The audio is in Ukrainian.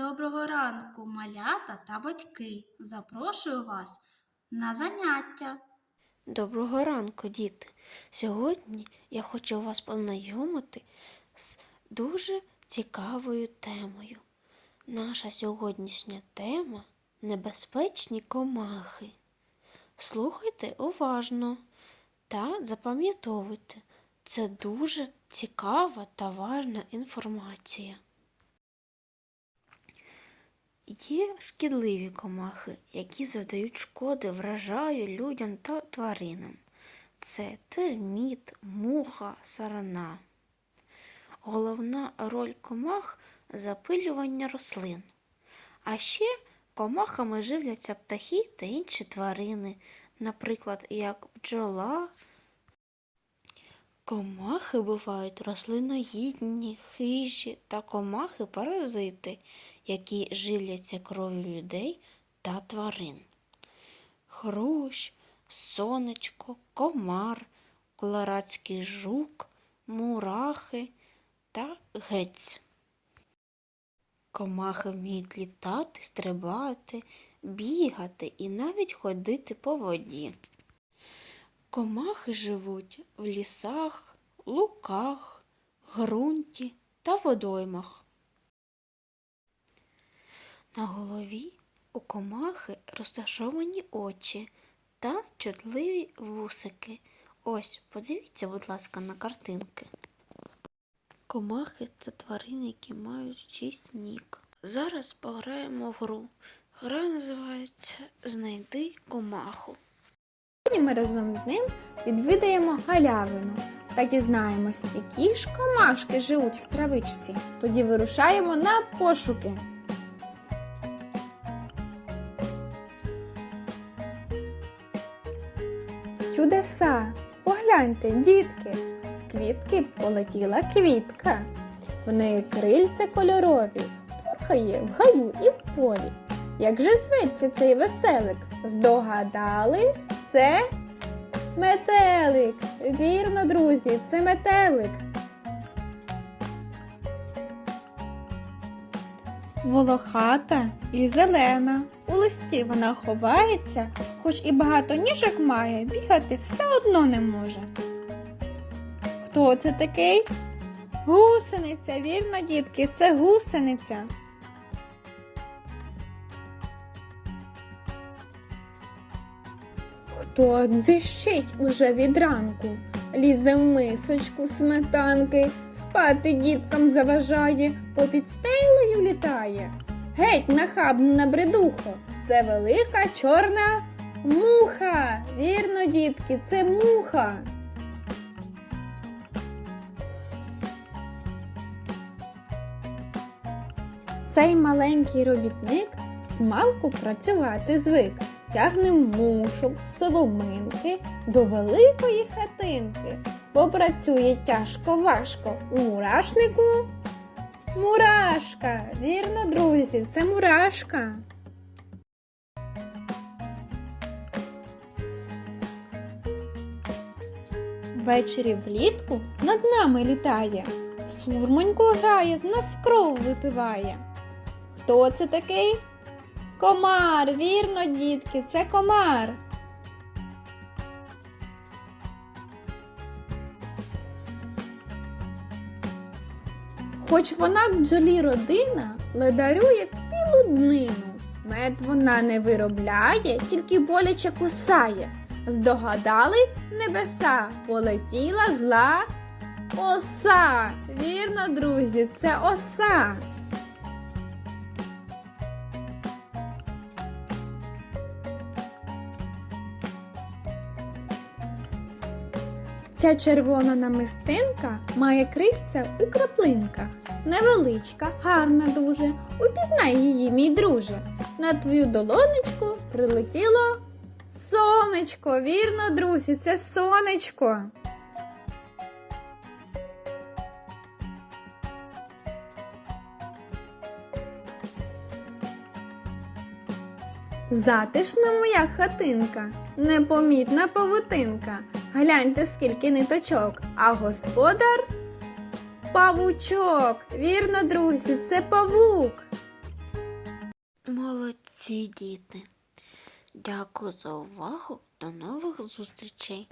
Доброго ранку, малята та батьки. Запрошую вас на заняття. Доброго ранку, діти. Сьогодні я хочу вас познайомити з дуже цікавою темою. Наша сьогоднішня тема небезпечні комахи. Слухайте уважно та запам'ятовуйте. Це дуже цікава та важна інформація. Є шкідливі комахи, які завдають шкоди, вражають людям та тваринам. Це терміт, муха, сарана. Головна роль комах запилювання рослин. А ще комахами живляться птахи та інші тварини, наприклад, як бджола. Комахи бувають рослиноїдні, хижі та комахи-паразити, які живляться кров'ю людей та тварин. Хрущ, сонечко, комар, колорадський жук, мурахи та гець. Комахи вміють літати, стрибати, бігати і навіть ходити по воді. Комахи живуть в лісах, луках, ґрунті та водоймах. На голові у комахи розташовані очі та чутливі вусики. Ось, подивіться, будь ласка, на картинки. Комахи це тварини, які мають шість ніг. Зараз пограємо в гру. Гра називається Знайди комаху. Ми разом з ним відвідаємо галявину та дізнаємось, які ж комашки живуть в травичці. Тоді вирушаємо на пошуки. Чудеса! Погляньте, дітки! З квітки полетіла квітка. В неї крильця кольорові, пурхає в гаю і в полі. Як же зветься цей веселик? Здогадались, це метелик. Вірно, друзі, це метелик. Волохата і зелена. У листі вона ховається, хоч і багато ніжок має, бігати все одно не може. Хто це такий? Гусениця, вірно, дітки, це гусениця. Хто дзищить уже від ранку, лізе в мисочку сметанки, спати діткам заважає, попід стелею літає. Геть нахабна набридухо, це велика чорна муха. Вірно, дітки, це муха. Цей маленький робітник змалку працювати звик. Тягне мушок, соломинки до великої хатинки. Попрацює тяжко важко у мурашнику. Мурашка! Вірно, друзі, це мурашка. Ввечері влітку над нами літає, сурмоньку грає, з нас кров випиває. Хто це такий? Комар, вірно, дітки, це комар. Хоч вона бджолі родина, ледарює цілу днину. Мед вона не виробляє, тільки боляче кусає. Здогадались небеса, полетіла зла оса. Вірно, друзі, це оса. Ця червона намистинка має крильця у краплинках. Невеличка, гарна дуже. Упізнай її, мій друже. На твою долонечку прилетіло сонечко. Вірно, друзі, це сонечко. Затишна моя хатинка, непомітна павутинка. Гляньте, скільки ниточок, а господар павучок. Вірно, друзі, це павук. Молодці діти. Дякую за увагу. До нових зустрічей.